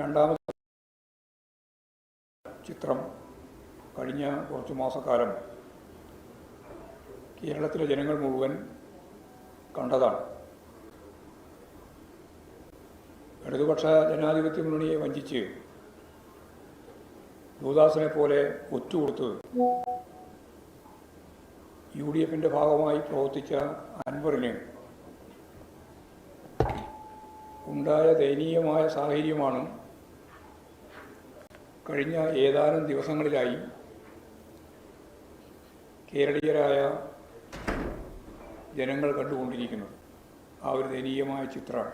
രണ്ടാമത്തെ ചിത്രം കഴിഞ്ഞ കുറച്ച് മാസക്കാലം കേരളത്തിലെ ജനങ്ങൾ മുഴുവൻ കണ്ടതാണ്. ഇടതുപക്ഷ ജനാധിപത്യ മുന്നണിയെ വഞ്ചിച്ച് ദൂദാസിനെ പോലെ ഒറ്റുകൊടുത്ത് യു ഡി എഫിന്റെ ഭാഗമായി പ്രവർത്തിച്ച അൻവറിന് ഉണ്ടായ ദയനീയമായ സാഹചര്യമാണ് കഴിഞ്ഞ ഏതാനും ദിവസങ്ങളിലായി കേരളീയരായ ജനങ്ങൾ കണ്ടുകൊണ്ടിരിക്കുന്നത് ആ ഒരു ദയനീയമായ ചിത്രമാണ്.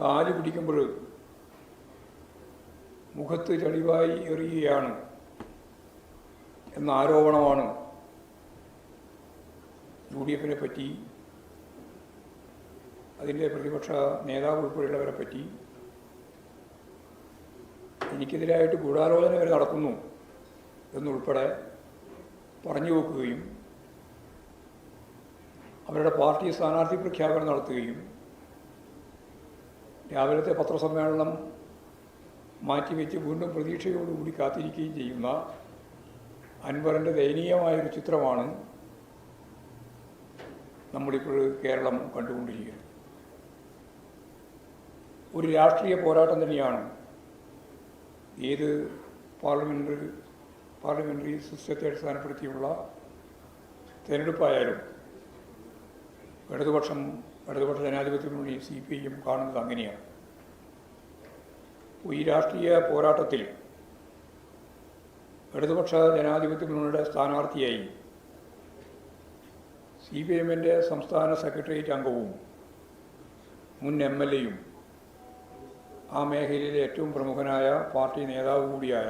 കാൽ പിടിക്കുമ്പോൾ മുഖത്ത് ചളിവായി എറിയുകയാണ് എന്ന ആരോപണമാണ് യു ഡി എഫിനെ പറ്റി അതിന്റെ പ്രതിപക്ഷ നേതാവ് ഉൾപ്പെടെയുള്ളവരെ പറ്റി എനിക്കെതിരായിട്ട് ഗൂഢാലോചന വരെ നടക്കുന്നു എന്നുൾപ്പെടെ പറഞ്ഞു വെക്കുകയും അവരുടെ പാർട്ടി സ്ഥാനാർത്ഥി പ്രഖ്യാപനം നടത്തുകയും രാവിലത്തെ പത്രസമ്മേളനം മാറ്റിവെച്ച് വീണ്ടും പ്രതീക്ഷയോടുകൂടി കാത്തിരിക്കുകയും ചെയ്യുന്ന അൻവറിന്റെ ദയനീയമായൊരു ചിത്രമാണ് നമ്മളിപ്പോൾ കേരളം കണ്ടുകൊണ്ടിരിക്കുന്നത്. ഒരു രാഷ്ട്രീയ പോരാട്ടം തന്നെയാണ്. ഏത് പാർലമെന്ററി പാർലമെന്ററി സിസ്റ്റത്തെ അടിസ്ഥാനപ്പെടുത്തിയുള്ള തിരഞ്ഞെടുപ്പായാലും ഇടതുപക്ഷം ഇടതുപക്ഷ ജനാധിപത്യ സി പി ഐയും കാണുന്നത് അങ്ങനെയാണ്. ഈ രാഷ്ട്രീയ പോരാട്ടത്തിൽ ഇടതുപക്ഷ ജനാധിപത്യ മുന്നണിയുടെ സ്ഥാനാർത്ഥിയായി സി പി എമ്മിന്റെ സംസ്ഥാന സെക്രട്ടേറിയറ്റ് അംഗവും മുൻ എം എൽ എയും ആ മേഖലയിലെ ഏറ്റവും പ്രമുഖനായ പാർട്ടി നേതാവ് കൂടിയായ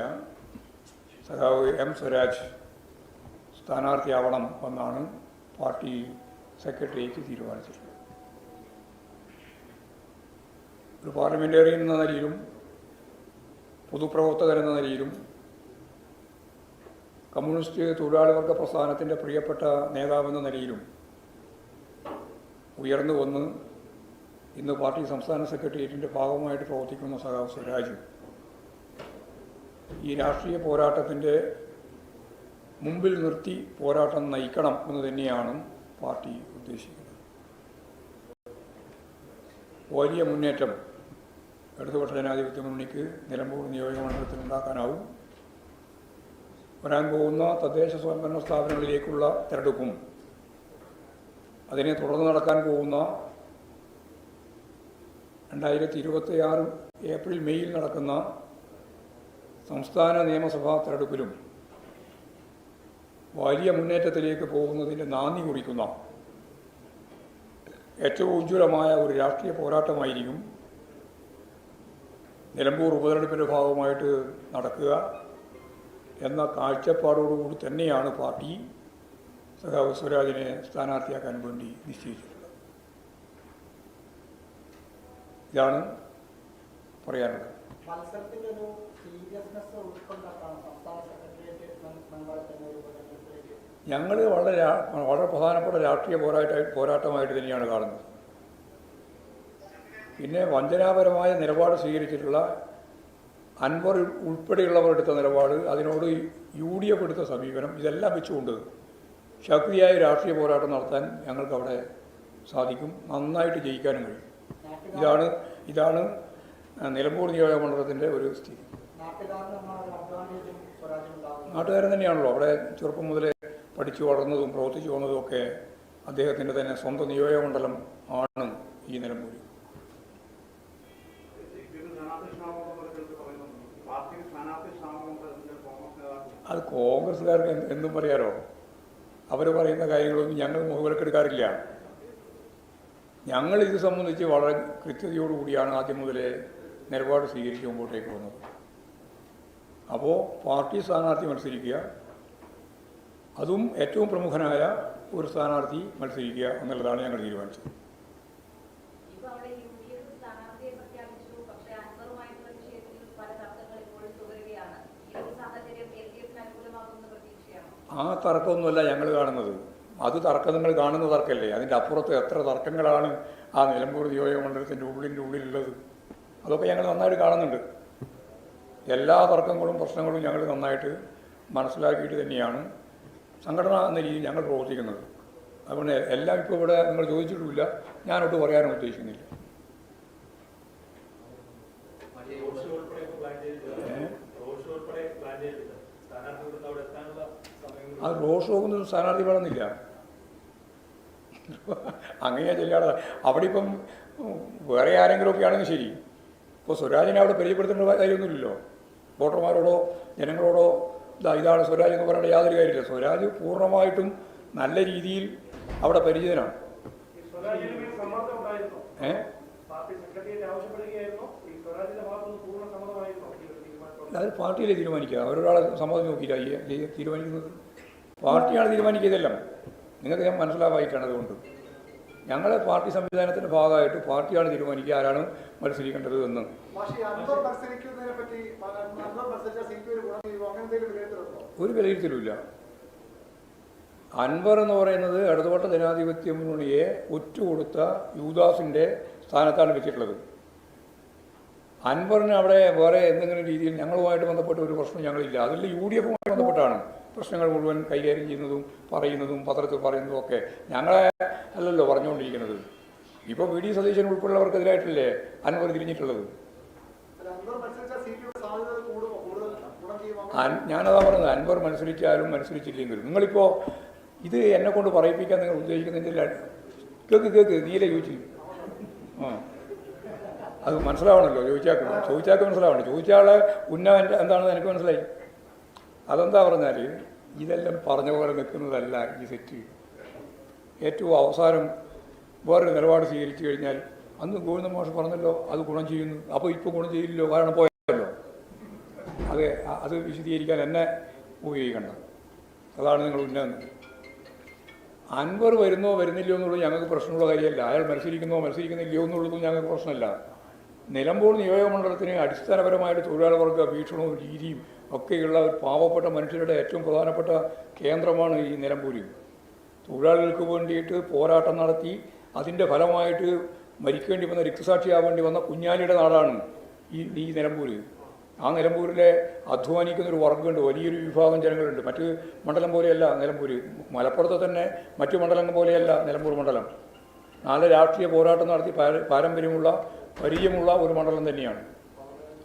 സഖാവ് എം സ്വരാജ് സ്ഥാനാർത്ഥിയാവണം എന്നാണ് പാർട്ടി സെക്രട്ടേറിയറ്റ് തീരുമാനിച്ചിട്ടുള്ളത്. ഒരു പാർലമെന്റേറിയൻ എന്ന നിലയിലും പൊതുപ്രവർത്തകൻ എന്ന നിലയിലും കമ്മ്യൂണിസ്റ്റ് തൊഴിലാളി വർഗ പ്രസ്ഥാനത്തിന്റെ പ്രിയപ്പെട്ട നേതാവെന്ന നിലയിലും ഉയർന്നു വന്ന് ഇന്ന് പാർട്ടി സംസ്ഥാന സെക്രട്ടേറിയറ്റിന്റെ ഭാഗമായിട്ട് പ്രവർത്തിക്കുന്ന സഖാവ് സ്വരാജു. ഈ രാഷ്ട്രീയ പോരാട്ടത്തിന്റെ മുമ്പിൽ നിർത്തി പോരാട്ടം നയിക്കണം എന്ന് തന്നെയാണ് പാർട്ടി ഉദ്ദേശിക്കുന്നത്. വലിയ മുന്നേറ്റം ഇടതുപക്ഷ ജനാധിപത്യ മുന്നണിക്ക് നിലമ്പൂർ നിയോജക മണ്ഡലത്തിൽ ഉണ്ടാക്കാനാവും. വരാൻ പോകുന്ന തദ്ദേശ സ്വയംഭരണ സ്ഥാപനങ്ങളിലേക്കുള്ള തിരഞ്ഞെടുപ്പും അതിനെ തുടർന്ന് നടക്കാൻ പോകുന്ന രണ്ടായിരത്തി ഇരുപത്തി ആറ് ഏപ്രിൽ മെയ്യിൽ നടക്കുന്ന സംസ്ഥാന നിയമസഭാ തെരഞ്ഞെടുപ്പിലും വലിയ മുന്നേറ്റത്തിലേക്ക് പോകുന്നതിന്റെ നാന്ദി കുറിക്കുന്ന ഏറ്റവും ഉജ്ജ്വലമായ ഒരു രാഷ്ട്രീയ പോരാട്ടമായിരിക്കും നിലമ്പൂർ ഉപതെരഞ്ഞെടുപ്പിന്റെ ഭാഗമായിട്ട് നടക്കുക എന്ന കാഴ്ചപ്പാടോടുകൂടി തന്നെയാണ് പാർട്ടി സഖാവ് സ്വരാജിനെ സ്ഥാനാർത്ഥിയാക്കാൻ വേണ്ടി നിശ്ചയിച്ചിട്ടുള്ളത് ഇതാണ് പറയാനുള്ളത് മത്സരത്തിന്റെ ഒരു സീരിയസ്നെസ് ഉൾക്കൊണ്ടിട്ടാണ് സംസ്ഥാന സെക്രട്ടേറിയറ്റ് മെമ്പറെ തന്നെ ഒരു പറയാനുള്ളത് ഞങ്ങൾ വളരെ വളരെ പ്രധാനപ്പെട്ട രാഷ്ട്രീയ പോരാട്ട പോരാട്ടമായിട്ട് തന്നെയാണ് കാണുന്നത്. പിന്നെ വഞ്ചനാപരമായ നിലപാട് സ്വീകരിച്ചിട്ടുള്ള അൻവർ ഉൾപ്പെടെയുള്ളവർ എടുത്ത നിലപാട് അതിനോട് യു ഡി എഫ് എടുത്ത സമീപനം ഇതെല്ലാം വെച്ചുകൊണ്ട് ശക്തിയായ രാഷ്ട്രീയ പോരാട്ടം നടത്താൻ ഞങ്ങൾക്കവിടെ സാധിക്കും. നന്നായിട്ട് ജയിക്കാനും കഴിയും. ഇതാണ് ഇതാണ് നിലമ്പൂർ നിയോജക മണ്ഡലത്തിന്റെ ഒരു സ്ഥിതി. നാട്ടുകാരൻ തന്നെയാണല്ലോ. അവിടെ ചെറുപ്പം മുതലേ പഠിച്ചു വളർന്നതും പ്രവർത്തിച്ചു വന്നതും ഒക്കെ അദ്ദേഹത്തിന്റെ തന്നെ സ്വന്തം നിയോജക മണ്ഡലം ആണ് ഈ നിലമ്പൂർ. അത് കോൺഗ്രസ്സുകാർക്ക് എന്ത് എന്തും പറയാലോ. അവർ പറയുന്ന കാര്യങ്ങളൊന്നും ഞങ്ങൾ മുഖവിലക്കെടുക്കാറില്ല. ഞങ്ങൾ ഇത് സംബന്ധിച്ച് വളരെ കൃത്യതയോടുകൂടിയാണ് ആദ്യം മുതലേ നിലപാട് സ്വീകരിച്ച് മുമ്പോട്ടേക്ക് വന്നത്. അപ്പോൾ പാർട്ടി സ്ഥാനാർത്ഥി മത്സരിക്കുക അതും ഏറ്റവും പ്രമുഖനായ ഒരു സ്ഥാനാർത്ഥി മത്സരിക്കുക എന്നുള്ളതാണ് ഞങ്ങൾ തീരുമാനിച്ചത്. ആ തർക്കമൊന്നുമല്ല ഞങ്ങൾ കാണുന്നത്. അത് തർക്കം നിങ്ങൾ കാണുന്ന തർക്കമല്ലേ അതിന്റെ അപ്പുറത്ത് എത്ര തർക്കങ്ങളാണ് ആ നിലമ്പൂർ നിയോജക മണ്ഡലത്തിന്റെ ഉള്ളിന്റെ ഉള്ളിലുള്ളത്? അതൊക്കെ ഞങ്ങൾ നന്നായിട്ട് കാണുന്നുണ്ട്. എല്ലാ തർക്കങ്ങളും പ്രശ്നങ്ങളും ഞങ്ങൾ നന്നായിട്ട് മനസ്സിലാക്കിയിട്ട് തന്നെയാണ് സംഘടന എന്ന രീതിയിൽ ഞങ്ങൾ പ്രവർത്തിക്കുന്നത്. അതുകൊണ്ട് എല്ലാം ഇപ്പോൾ ഇവിടെ നിങ്ങൾ ചോദിച്ചിട്ടുമില്ല. ഞാനൊട്ട് പറയാനും ഉദ്ദേശിക്കുന്നില്ല? അത് റോഡ് ഒന്നും സ്ഥാനാർത്ഥി വേണമെന്നില്ല. അങ്ങനെ ചെല്ലാതെ അവിടെ ഇപ്പം വേറെ ആരെങ്കിലും ഒക്കെ ആണെങ്കിൽ ശരി. ഇപ്പോൾ സ്വരാജിനെ അവിടെ പരിചയപ്പെടുത്തേണ്ട കാര്യമൊന്നുമില്ലല്ലോ. വോട്ടർമാരോടോ ജനങ്ങളോടോ ഇതാ ഇതാണ് സ്വരാജ് എന്ന് പറയേണ്ട യാതൊരു കാര്യമില്ല. സ്വരാജ് പൂർണമായിട്ടും നല്ല രീതിയിൽ അവിടെ പരിചിതനാണ്. ഏ? അത് പാർട്ടിയിലെ തീരുമാനിക്കുക? അവരൊരാളെ സമ്മതം നോക്കിയില്ല തീരുമാനിക്കുന്നത്? പാർട്ടിയാണ് തീരുമാനിക്കുന്നതെല്ലാം നിങ്ങൾക്ക് ഞാൻ മനസ്സിലാവായിട്ടാണ് അതുകൊണ്ട്. ഞങ്ങളെ പാർട്ടി സംവിധാനത്തിന്റെ ഭാഗമായിട്ട് പാർട്ടിയാണ് തീരുമാനിക്കുക ആരാണ് മത്സരിക്കേണ്ടത് എന്ന്. ഒരു വിലയിരുത്തലുമില്ല. അൻവർ എന്ന് പറയുന്നത് ഇടതുപക്ഷ ജനാധിപത്യ മുന്നണിയെ ഒറ്റുകൊടുത്ത യൂദാസിന്റെ സ്ഥാനത്താണ് വെച്ചിട്ടുള്ളത്. അൻവറിന് അവിടെ വേറെ എന്തെങ്കിലും രീതിയിൽ ഞങ്ങളുമായിട്ട് ബന്ധപ്പെട്ട ഒരു പ്രശ്നം ഞങ്ങളില്ല. അതിൽ യു ഡി എഫുമായി ബന്ധപ്പെട്ടാണ്. പ്രശ്നങ്ങൾ മുഴുവൻ കൈകാര്യം ചെയ്യുന്നതും പറയുന്നതും പത്രത്തിൽ പറയുന്നതും ഒക്കെ ഞങ്ങളെ അല്ലല്ലോ പറഞ്ഞുകൊണ്ടിരിക്കുന്നത്. ഇപ്പോൾ വി ഡി സതീശൻ ഉൾപ്പെടെയുള്ളവർക്കെതിരായിട്ടല്ലേ അൻവർ തിരിഞ്ഞിട്ടുള്ളത്? ഞാനതാ പറഞ്ഞത് അൻവർ മത്സരിച്ചാലും മത്സരിച്ചില്ലെങ്കിലും. നിങ്ങളിപ്പോൾ ഇത് എന്നെ കൊണ്ട് പറയിപ്പിക്കാൻ നിങ്ങൾ ഉദ്ദേശിക്കുന്നതിന്റെ കേക്ക് കേക്ക് നീല ചോദിച്ചു ആ. അത് മനസ്സിലാവണമല്ലോ ചോദിച്ചാക്ക് ചോദിച്ചാക്ക് മനസ്സിലാവണം. ചോദിച്ചാളെ ഉന്നവൻ എന്താണെന്ന് എനിക്ക് മനസ്സിലായി. അതെന്താ പറഞ്ഞാൽ ഇതെല്ലാം പറഞ്ഞ പോലെ നിൽക്കുന്നതല്ല ഈ സെറ്റ്. ഏറ്റവും അവസാനം വേറൊരു നിലപാട് സ്വീകരിച്ചു കഴിഞ്ഞാൽ അന്ന് ഗോവിന്ദ മാഷ് പറഞ്ഞല്ലോ അത് ഗുണം ചെയ്യുന്നു. അപ്പോൾ ഇപ്പോൾ ഗുണം ചെയ്യില്ലല്ലോ കാരണം പോയല്ലോ. അത് അത് വിശദീകരിക്കാൻ എന്നെ ഉപയോഗിക്കണ്ട. അതാണ് നിങ്ങൾ ഉന്നതം അൻവർ വരുന്നോ വരുന്നില്ലയോ എന്നുള്ളത് ഞങ്ങൾക്ക് പ്രശ്നമുള്ള കാര്യമല്ല. അയാൾ മത്സരിക്കുന്നോ മത്സരിക്കുന്നില്ലയോ എന്നുള്ളതും ഞങ്ങൾക്ക് പ്രശ്നമല്ല. നിലമ്പൂർ നിയോജകമണ്ഡലത്തിന് അടിസ്ഥാനപരമായിട്ട് തൊഴിലാളികൾക്ക് ഭീഷണവും രീതിയും ഒക്കെയുള്ള ഒരു പാവപ്പെട്ട മനുഷ്യരുടെ ഏറ്റവും പ്രധാനപ്പെട്ട കേന്ദ്രമാണ് ഈ നിലമ്പൂര്. തൊഴിലാളികൾക്ക് വേണ്ടിയിട്ട് പോരാട്ടം നടത്തി അതിന്റെ ഫലമായിട്ട് മരിക്കേണ്ടി വന്ന രക്തസാക്ഷിയാവേണ്ടി വന്ന കുഞ്ഞാലിയുടെ നാടാണ് ഈ ഈ നിലമ്പൂര്. ആ നിലമ്പൂരിലെ അധ്വാനിക്കുന്ന ഒരു വർഗമുണ്ട് വലിയൊരു വിഭാഗം ജനങ്ങളുണ്ട്. മറ്റ് മണ്ഡലം പോലെയല്ല നിലമ്പൂര്. മലപ്പുറത്തെ തന്നെ മറ്റു മണ്ഡലങ്ങൾ പോലെയല്ല നിലമ്പൂർ മണ്ഡലം. നല്ല രാഷ്ട്രീയ പോരാട്ടം നടത്തി പാര- പാരമ്പര്യമുള്ള പരിചയമുള്ള ഒരു മണ്ഡലം തന്നെയാണ്.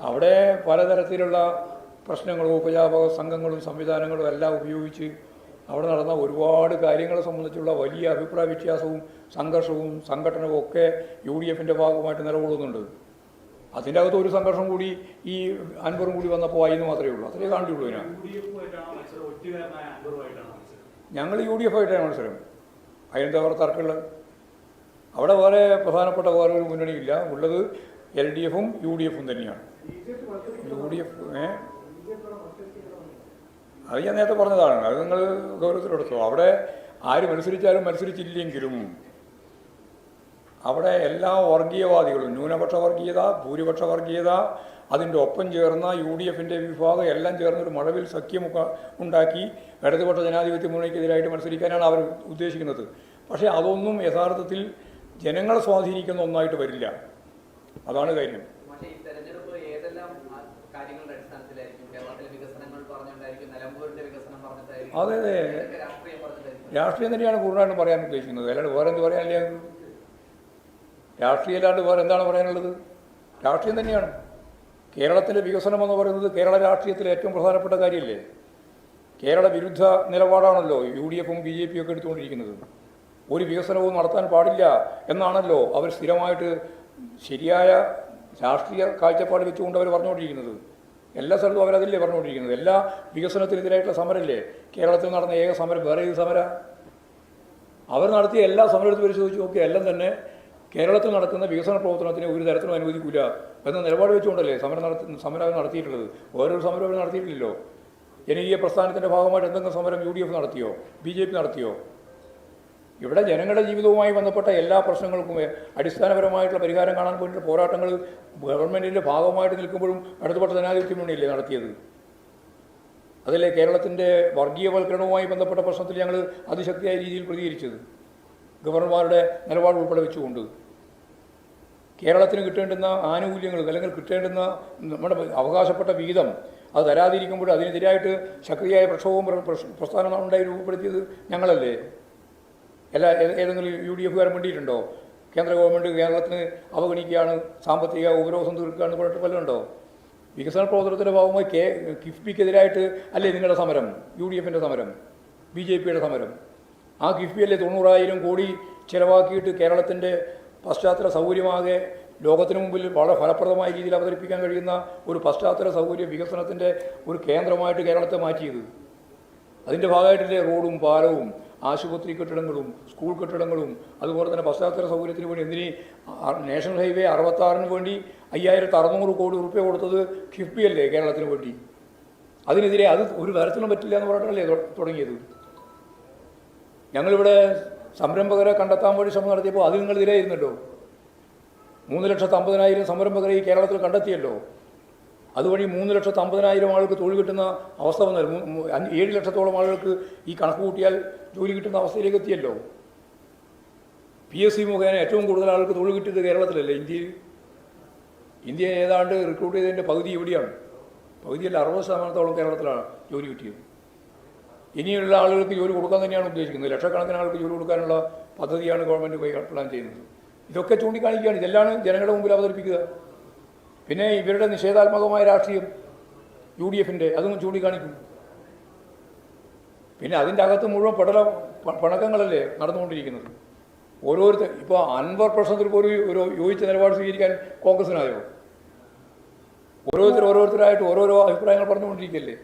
അവിടെ പലതരത്തിലുള്ള പ്രശ്നങ്ങളും ഉപജാപക സംഘങ്ങളും സംവിധാനങ്ങളും എല്ലാം ഉപയോഗിച്ച് അവിടെ നടന്ന ഒരുപാട് കാര്യങ്ങളെ സംബന്ധിച്ചുള്ള വലിയ അഭിപ്രായ വ്യത്യാസവും സംഘർഷവും സംഘടനവും ഒക്കെ യു ഡി എഫിന്റെ ഭാഗമായിട്ട് നിലകൊള്ളുന്നുണ്ട്. അതിന്റെ അകത്ത് ഒരു സംഘർഷം കൂടി ഈ അൻപറും കൂടി വന്നപ്പോൾ ആയിരുന്നു മാത്രമേ ഉള്ളൂ. അത്രേ കാണിച്ചുള്ളൂ ഞാൻ ഞങ്ങൾ യു ഡി എഫ് ആയിട്ടാണ് മത്സരം. അതിനെന്താ അവർ തർക്കമുള്ളത്? അവിടെ വേറെ പ്രധാനപ്പെട്ട വേറെ ഒരു മുന്നണിയില്ല. ഉള്ളത് എൽ ഡി എഫും യു ഡി എഫും തന്നെയാണ്. യു ഡി എഫ് അത് ഞാൻ നേരത്തെ പറഞ്ഞതാണ്. അത് നിങ്ങൾ ഗൗരവത്തിലെടുത്തു. അവിടെ ആര് മത്സരിച്ചാലും മത്സരിച്ചില്ലെങ്കിലും അവിടെ എല്ലാ വർഗീയവാദികളും ന്യൂനപക്ഷ വർഗീയത ഭൂരിപക്ഷ വർഗീയത അതിന്റെ ഒപ്പം ചേർന്ന യു ഡി എഫിന്റെ വിഭാഗം എല്ലാം ചേർന്നൊരു മഴവിൽ സഖ്യമൊക്കെ ഉണ്ടാക്കി ഇടതുപക്ഷ ജനാധിപത്യ മുന്നണിക്കെതിരായിട്ട് മത്സരിക്കാനാണ് അവർ ഉദ്ദേശിക്കുന്നത്. പക്ഷേ അതൊന്നും യഥാർത്ഥത്തിൽ ജനങ്ങളെ സ്വാധീനിക്കുന്ന ഒന്നായിട്ട് വരില്ല. അതാണ് കാര്യം. അതെ അതെ. രാഷ്ട്രീയം തന്നെയാണ് കൂടുതലായിട്ട് പറയാൻ ഉദ്ദേശിക്കുന്നത്. അല്ലാണ്ട് വേറെ എന്ത് പറയാനില്ല? രാഷ്ട്രീയം അല്ലാണ്ട് വേറെ എന്താണ് പറയാനുള്ളത്? രാഷ്ട്രീയം തന്നെയാണ്. കേരളത്തിലെ വികസനം എന്ന് പറയുന്നത് കേരള രാഷ്ട്രീയത്തിലെ ഏറ്റവും പ്രധാനപ്പെട്ട കാര്യമല്ലേ കേരള വിരുദ്ധ നിലപാടാണല്ലോ യു ഡി എഫും ബി ജെ പിയും ഒക്കെ എടുത്തുകൊണ്ടിരിക്കുന്നത്. ഒരു വികസനവും നടത്താൻ പാടില്ല എന്നാണല്ലോ അവർ സ്ഥിരമായിട്ട് ശരിയായ രാഷ്ട്രീയ കാഴ്ചപ്പാട് വെച്ചുകൊണ്ട് അവർ പറഞ്ഞുകൊണ്ടിരിക്കുന്നത്. എല്ലാ സ്ഥലത്തും അവരതില്ലേ പറഞ്ഞുകൊണ്ടിരിക്കുന്നത്. എല്ലാ വികസനത്തിനെതിരായിട്ടുള്ള സമരമല്ലേ കേരളത്തിൽ നടന്ന ഏക സമരം വേറെ ഏത് സമര? അവർ നടത്തിയ എല്ലാ സമരത്തും പരിശോധിച്ച് നോക്കിയ എല്ലാം തന്നെ കേരളത്തിൽ നടക്കുന്ന വികസന പ്രവർത്തനത്തിന് ഒരു തരത്തിലും അനുവദിക്കില്ല എന്ന നിലപാട് വെച്ചുകൊണ്ടല്ലേ സമരം നടത്തി സമരം നടത്തിയിട്ടുള്ളത്. ഓരോ സമരം അവർ നടത്തിയിട്ടില്ലല്ലോ. ജനകീയ പ്രസ്ഥാനത്തിന്റെ ഭാഗമായിട്ട് എന്തെങ്കിലും സമരം യു നടത്തിയോ? ബി നടത്തിയോ? ഇവിടെ ജനങ്ങളുടെ ജീവിതവുമായി ബന്ധപ്പെട്ട എല്ലാ പ്രശ്നങ്ങൾക്കും അടിസ്ഥാനപരമായിട്ടുള്ള പരിഹാരം കാണാൻ വേണ്ടിയിട്ട് പോരാട്ടങ്ങൾ ഗവൺമെന്റിന്റെ ഭാഗമായിട്ട് നിൽക്കുമ്പോഴും ഇടതുപക്ഷ ജനാധിപത്യ മുന്നണിയല്ലേ നടത്തിയത്? അതല്ലേ കേരളത്തിന്റെ വർഗീയവൽക്കരണവുമായി ബന്ധപ്പെട്ട പ്രശ്നത്തിൽ ഞങ്ങൾ അതിശക്തിയായ രീതിയിൽ പ്രതികരിച്ചത്. ഗവർണർമാരുടെ നിലപാട് ഉൾപ്പെടെ വെച്ചുകൊണ്ട്. കേരളത്തിന് കിട്ടേണ്ടുന്ന ആനുകൂല്യങ്ങൾ അല്ലെങ്കിൽ കിട്ടേണ്ടുന്ന നമ്മുടെ അവകാശപ്പെട്ട വിഹിതം അത് തരാതിരിക്കുമ്പോൾ അതിനെതിരായിട്ട് ശക്തിയായ പ്രക്ഷോഭവും പ്ര- പ്രസ്ഥാനം ഉണ്ടായി രൂപപ്പെടുത്തിയത് ഞങ്ങളല്ലേ? എല്ലാ ഏതെങ്കിലും യു ഡി എഫുകാരൻ വേണ്ടിയിട്ടുണ്ടോ? കേന്ദ്ര ഗവൺമെന്റ് കേരളത്തിന് അവഗണിക്കുകയാണ് സാമ്പത്തിക ഉപരോധം തീർക്കുകയാണ് പറഞ്ഞിട്ട് വല്ലതുണ്ടോ? വികസന പ്രവർത്തനത്തിന്റെ ഭാഗമായി കെ കിഫ്ബിക്കെതിരായിട്ട് അല്ലേ നിങ്ങളുടെ സമരം? യു ഡി എഫിന്റെ സമരം ബി ജെ പിയുടെ സമരം. ആ കിഫ്ബി അല്ലേ തൊണ്ണൂറായിരം കോടി ചിലവാക്കിയിട്ട് കേരളത്തിന്റെ പശ്ചാത്തല സൗകര്യമാകെ ലോകത്തിന് മുമ്പിൽ വളരെ ഫലപ്രദമായ രീതിയിൽ അവതരിപ്പിക്കാൻ കഴിയുന്ന ഒരു പശ്ചാത്തല സൗകര്യ വികസനത്തിന്റെ ഒരു കേന്ദ്രമായിട്ട് കേരളത്തെ മാറ്റിയത്. അതിന്റെ ഭാഗമായിട്ടല്ലേ റോഡും പാലവും ആശുപത്രി കെട്ടിടങ്ങളും സ്കൂൾ കെട്ടിടങ്ങളും അതുപോലെ തന്നെ പശ്ചാത്തല സൗകര്യത്തിന് വേണ്ടി എന്തിന് നാഷണൽ ഹൈവേ അറുപത്താറിന് വേണ്ടി അയ്യായിരത്തി അറുന്നൂറ് കോടി റുപ്യ കൊടുത്തത് കിഫ്ബി അല്ലേ കേരളത്തിന് വേണ്ടി? അതിനെതിരെ അത് ഒരു തരത്തിലും പറ്റില്ല എന്ന് പറഞ്ഞിട്ടല്ലേ തുടങ്ങിയത്. ഞങ്ങളിവിടെ സംരംഭകരെ കണ്ടെത്താൻ വേണ്ടി ശ്രമം നടത്തിയപ്പോൾ അത് നിങ്ങൾ നിങ്ങളെതിരായിരുന്നല്ലോ മൂന്ന് ലക്ഷത്തി അമ്പതിനായിരം സംരംഭകരെ ഈ കേരളത്തിൽ കണ്ടെത്തിയല്ലോ. അതുവഴി മൂന്ന് ലക്ഷത്തി അമ്പതിനായിരം ആൾക്ക് തൊഴിൽ കിട്ടുന്ന അവസ്ഥ വന്നാൽ ഏഴ് ലക്ഷത്തോളം ആളുകൾക്ക് ഈ കണക്ക് കൂട്ടിയാൽ ജോലി കിട്ടുന്ന അവസ്ഥയിലേക്ക് എത്തിയല്ലോ. പി എസ് സി മുഖേന ഏറ്റവും കൂടുതൽ ആൾക്ക് തൊഴിൽ കിട്ടിയത് കേരളത്തിലല്ലേ? ഇന്ത്യയിൽ. ഇന്ത്യ ഏതാണ്ട് റിക്രൂട്ട് ചെയ്തതിന്റെ പകുതി ഇവിടെയാണ്. പകുതിയല്ല അറുപത് ശതമാനത്തോളം കേരളത്തിലാണ് ജോലി കിട്ടിയത്. ഇനിയുള്ള ആളുകൾക്ക് ജോലി കൊടുക്കാൻ തന്നെയാണ് ഉദ്ദേശിക്കുന്നത്. ലക്ഷക്കണക്കിന് ആൾക്ക് ജോലി കൊടുക്കാനുള്ള പദ്ധതിയാണ് ഗവൺമെന്റ് പ്ലാൻ ചെയ്യുന്നത്. ഇതൊക്കെ ചൂണ്ടിക്കാണിക്കുകയാണ്. ഇതെല്ലാം ജനങ്ങളുടെ മുമ്പിൽ അവതരിപ്പിക്കുക. പിന്നെ ഇവരുടെ നിഷേധാത്മകമായ രാഷ്ട്രീയം യു ഡി എഫിന്റെ അതും ചൂണ്ടിക്കാണിക്കും പിന്നെ അതിന്റെ അകത്ത് മുഴുവൻ പടല പണക്കങ്ങളല്ലേ നടന്നുകൊണ്ടിരിക്കുന്നത്? ഓരോരുത്തർ ഇപ്പോൾ അൻവർ പ്രശ്നത്തിൽ ഒരു ഒരു യോജിച്ച നിലപാട് സ്വീകരിക്കാൻ കോൺഗ്രസിനായോ ഓരോരുത്തർ ഓരോരുത്തരായിട്ട് ഓരോരോ അഭിപ്രായങ്ങൾ പറഞ്ഞുകൊണ്ടിരിക്കുകയല്ലേ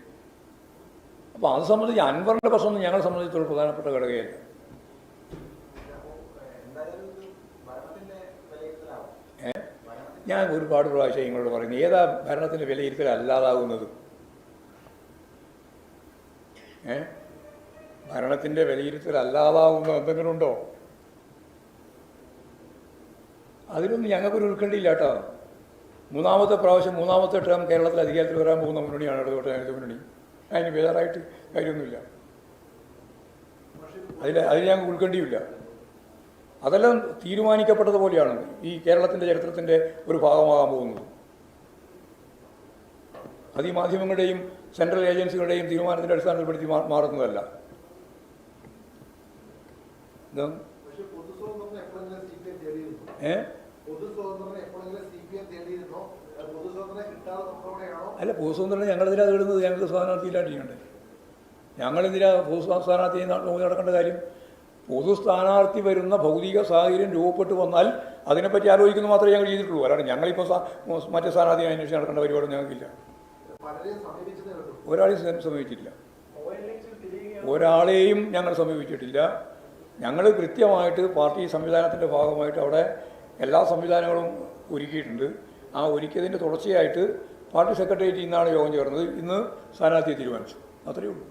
അപ്പോൾ അത് സംബന്ധിച്ച് അൻവറിന്റെ പ്രശ്നം ഞങ്ങളെ സംബന്ധിച്ചിടത്തോളം പ്രധാനപ്പെട്ട ഘടകയല്ല ഏ? ഞാൻ ഒരുപാട് പ്രാവശ്യം നിങ്ങളോട് പറയുന്നു. ഏതാ ഭരണത്തിന്റെ വിലയിരുത്തൽ അല്ലാതാവുന്നത്? ഏ? ഭരണത്തിന്റെ വിലയിരുത്തൽ അല്ലാതാവുന്ന എന്തെങ്കിലും ഉണ്ടോ? അതിലൊന്നും ഞങ്ങൾക്കൊരു ഉത്കണ്ഠയില്ല കേട്ടോ. മൂന്നാമത്തെ പ്രാവശ്യം മൂന്നാമത്തെ ടേം കേരളത്തിൽ അധികാരത്തിൽ വരാൻ പോകുന്ന മുന്നണിയാണ് ഇടതുപക്ഷ ജനാധിപത്യ മുന്നണി. അതിന് ബേജാറായിട്ട് കാര്യമൊന്നുമില്ല. അതിൽ അതിൽ ഞങ്ങൾക്ക് ഉത്കണ്ഠയില്ല അതെല്ലാം തീരുമാനിക്കപ്പെട്ടതുപോലെയാണ് ഈ കേരളത്തിന്റെ ചരിത്രത്തിന്റെ ഒരു ഭാഗമാകാൻ പോകുന്നത്. അത് ഈ മാധ്യമങ്ങളുടെയും സെൻട്രൽ ഏജൻസികളുടെയും തീരുമാനത്തിന്റെ അടിസ്ഥാനത്തിൽപ്പെടുത്തി മാറുന്നതല്ല. അല്ല പക്ഷെ ഞങ്ങളെതിരെ ഏ? അത് അല്ല പൊതുസ്വതന്ത്രം തേടുന്നത്? ഞങ്ങൾക്ക് സ്ഥാനാർത്ഥിയില്ലാണ്ടിരിക്കണ്ടേ. ഞങ്ങളെന്തിനാ പൊതു സ്ഥാനാർത്ഥി നോക്കി നടക്കേണ്ട കാര്യം? പൊതു സ്ഥാനാർത്ഥി വരുന്ന ഭൗതിക സാഹചര്യം രൂപപ്പെട്ട് വന്നാൽ അതിനെപ്പറ്റി ആലോചിക്കുന്നത് മാത്രമേ ഞങ്ങൾ ചെയ്തിട്ടുള്ളൂ. അല്ലാണ്ട് ഞങ്ങളിപ്പോൾ മറ്റേ സ്ഥാനാർത്ഥി അന്വേഷിച്ച് നടക്കേണ്ട പരിപാടി ഞങ്ങൾക്കില്ല ഒരാളെയും സമ- സമീപിച്ചിട്ടില്ല. ഒരാളെയും ഞങ്ങൾ സമീപിച്ചിട്ടില്ല. ഞങ്ങൾ കൃത്യമായിട്ട് പാർട്ടി സംവിധാനത്തിന്റെ ഭാഗമായിട്ട് അവിടെ എല്ലാ സംവിധാനങ്ങളും ഒരുക്കിയിട്ടുണ്ട്. ആ ഒരുക്കിയതിന്റെ തുടർച്ചയായിട്ട് പാർട്ടി സെക്രട്ടേറിയറ്റ് ഇന്നാണ് യോഗം ചേർന്നത്. ഇന്ന് സ്ഥാനാർത്ഥിയെ തീരുമാനിച്ചു. അത്രയേ ഉള്ളൂ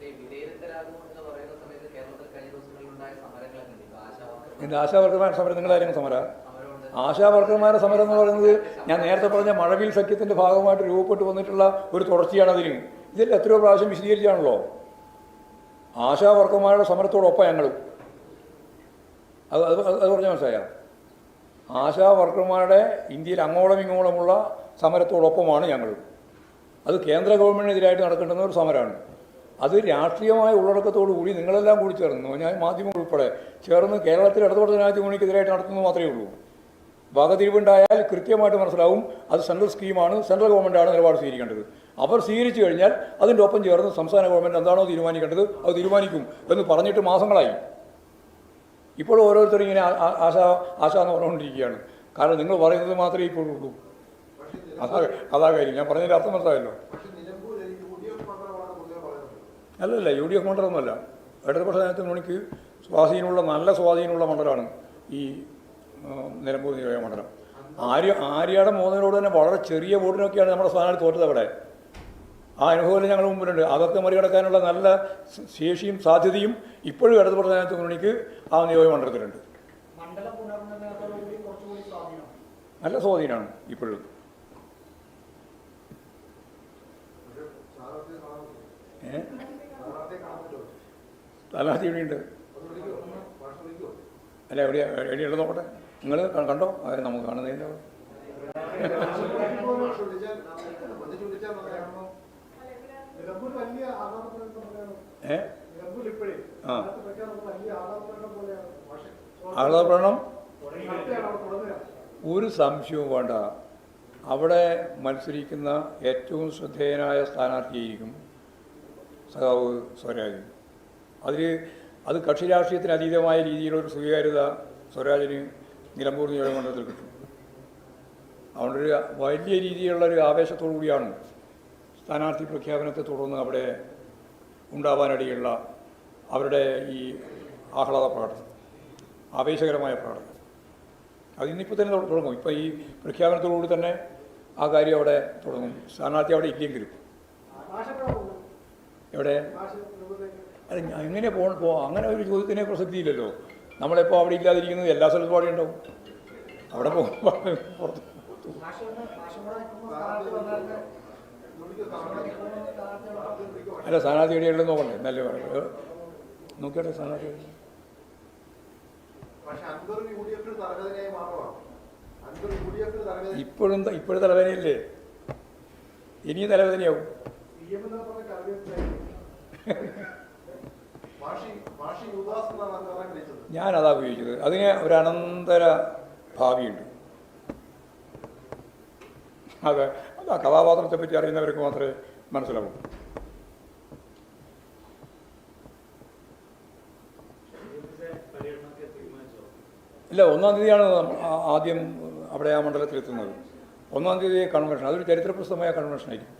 ഈ വിലയിരുത്തലാകും എന്ന് പറയുന്ന സമയത്ത് കേരളത്തിൽ കഴിഞ്ഞ ദിവസങ്ങളിൽ ഉണ്ടായ സമരങ്ങളൊക്കെ ഉണ്ട് ഇപ്പൊ എന്റെ ആശാവർക്കർമാരുടെ സമരം നിങ്ങളായിരുന്നു സമരം? ആശാവർക്കർമാരുടെ സമരം എന്ന് പറയുന്നത് ഞാൻ നേരത്തെ പറഞ്ഞ മഴവിൽ സഖ്യത്തിന്റെ ഭാഗമായിട്ട് രൂപപ്പെട്ടു വന്നിട്ടുള്ള ഒരു തുടർച്ചയാണ് അതിന്. ഇതിൽ എത്രയോ പ്രാവശ്യം വിശദീകരിച്ചാണല്ലോ. ആശാവർക്കർമാരുടെ സമരത്തോടൊപ്പം ഞങ്ങൾ അത് അത് അത് പറഞ്ഞാൽ മനസ്സിലായ? ആശാവർക്കർമാരുടെ ഇന്ത്യയിൽ അങ്ങോളം ഇങ്ങോളമുള്ള സമരത്തോടൊപ്പമാണ് ഞങ്ങൾ അത് കേന്ദ്ര ഗവൺമെന്റിനെതിരായിട്ട് നടക്കേണ്ടുന്ന ഒരു സമരമാണ്. അത് രാഷ്ട്രീയമായ ഉള്ളടക്കത്തോടു കൂടി നിങ്ങളെല്ലാം കൂടി ചേർന്നു. ഞാൻ മാധ്യമങ്ങൾ ഉൾപ്പെടെ ചേർന്ന് കേരളത്തിൽ ഇടതുപക്ഷ ജനാധിപത്യ മുന്നണിക്കെതിരായിട്ട് നടത്തുന്നത് മാത്രമേ ഉള്ളൂ. വകതിരിവുണ്ടായാൽ കൃത്യമായിട്ട് മനസ്സിലാവും അത് സെൻട്രൽ സ്കീമാണ് സെൻട്രൽ ഗവൺമെന്റാണ് നിലപാട് സ്വീകരിക്കേണ്ടത്. അവർ സ്വീകരിച്ചു കഴിഞ്ഞാൽ അതിന്റെ ഒപ്പം ചേർന്ന് സംസ്ഥാന ഗവൺമെന്റ് എന്താണോ തീരുമാനിക്കേണ്ടത് അത് തീരുമാനിക്കും എന്ന് പറഞ്ഞിട്ട് മാസങ്ങളായി. ഇപ്പോൾ ഓരോരുത്തരും ഇങ്ങനെ ആശ ആശ എന്ന് പറഞ്ഞുകൊണ്ടിരിക്കുകയാണ്. കാരണം നിങ്ങൾ പറയുന്നത് മാത്രമേ ഇപ്പോഴുള്ളൂ അതാ അതാ കാര്യം. ഞാൻ പറഞ്ഞതിന്റെ അർത്ഥം മനസ്സിലായല്ലോ പക്ഷെ നിലമ്പൂർ യു ഡി എഫ് മണ്ഡലമാണ് പൊതുവെ പറയുന്നത് അല്ലല്ല യു ഡി എഫ് മണ്ഡലമൊന്നുമല്ല. ഇടതുപക്ഷ മണിക്ക് സ്വാധീനമുള്ള നല്ല സ്വാധീനമുള്ള മണ്ഡലമാണ് ഈ നിലമ്പൂർ നിയോജക മണ്ഡലം. ആര്യ ആര്യയുടെ മോദനോട് തന്നെ വളരെ ചെറിയ വോട്ടിനൊക്കെയാണ് നമ്മുടെ സ്ഥാനാർത്ഥി തോറ്റത് അവിടെ. ആ അനുഭവം ഞങ്ങൾ മുമ്പിലുണ്ട്. അതൊക്കെ മറികടക്കാനുള്ള നല്ല ശേഷിയും സാധ്യതയും ഇപ്പോഴും ഇടതുപക്ഷ നേതൃത്വം മുന്നണിക്ക് ആ നിയോജക മണ്ഡലത്തിലുണ്ട്. നല്ല സ്വാധീനമാണ് ഇപ്പോഴും. ഏ സ്ഥാനാർത്ഥിയെ കാണാൻ പറ്റുമോ? സ്ഥാനാർത്ഥി ഇവിടെയുണ്ട് അല്ല എവിടെയാ? എവിടെയുള്ളത് നോക്കട്ടെ. നിങ്ങൾ കണ്ടോ? അതെ നമുക്ക് കാണുന്നതിന്റെ ഏ? നിലമ്പൂർ ഇപ്പോഴേ ആ. അതിനകത്ത് വലിയ ആഹ്ലാദപ്രകടനം? പോലെയാണ് പക്ഷേ ആഹ്ലാദപ്രകടനം നടത്തുകയാണ് അവിടെ തുടങ്ങുക ഒരു സംശയവും വേണ്ട. അവിടെ മത്സരിക്കുന്ന ഏറ്റവും ശ്രദ്ധേയനായ സ്ഥാനാർത്ഥിയായിരിക്കും സഖാവ് സ്വരാജ്. അതിൽ അത് കക്ഷി രാഷ്ട്രീയത്തിന് അതീതമായ രീതിയിലൊരു സ്വീകാര്യത സ്വരാജിന് നിലമ്പൂർ നിയോജകമണ്ഡലത്തിൽ കിട്ടും. അതുകൊണ്ടൊരു വലിയ രീതിയിലുള്ള ഒരു ആവേശത്തോടു കൂടിയാണ് സ്ഥാനാർത്ഥി പ്രഖ്യാപനത്തെ തുടർന്ന് അവിടെ ഉണ്ടാവാനിടയുള്ള അവരുടെ ഈ ആഹ്ലാദ പ്രകടനം ആവേശകരമായ പ്രകടനം. അത് ഇന്നിപ്പോൾ തന്നെ തുടങ്ങും. ഇപ്പോൾ ഈ പ്രഖ്യാപനത്തോടുകൂടി തന്നെ ആ കാര്യം അവിടെ തുടങ്ങും. സ്ഥാനാർത്ഥി അവിടെ ഇല്ലെങ്കിലും. എവിടെ? അത് ഞാൻ എങ്ങനെ പോ പോ അങ്ങനെ ഒരു ചോദ്യത്തിന് പ്രസക്തിയില്ലല്ലോ നമ്മളെപ്പോൾ അവിടെ ഇല്ലാതിരിക്കുന്നത് എല്ലാ സ്ഥലത്തും അവിടെ ഉണ്ടാവും. അവിടെ പോകുമ്പോൾ പുറത്ത്. വിളിക്കോ അല്ല സ്ഥാനാർത്ഥി എവിടെയുള്ളത് നോക്കണ്ടേ? നല്ല നോക്കിയാട്ടെ സ്ഥാനാർത്ഥി ഇപ്പോഴും ഇപ്പോഴും തലവേദനയല്ലേ? ഇനിയും തലവേദനയാവും. ഞാനതാ ഉപയോഗിച്ചത്. അതിന് ഒരു അനന്തര ഭാവിയുണ്ട്. അതെ അത് ആ കഥാപാത്രത്തെ പറ്റി അറിയുന്നവർക്ക് മാത്രമേ മനസ്സിലാവൂ. ഇല്ല ഒന്നാം തീയതിയാണ് ആദ്യം അവിടെ ആ മണ്ഡലത്തിൽ എത്തുന്നത് ഒന്നാം തീയതി കൺവെൻഷൻ അതൊരു ചരിത്രപ്രസിദ്ധമായ കൺവെൻഷൻ ആയിരിക്കും.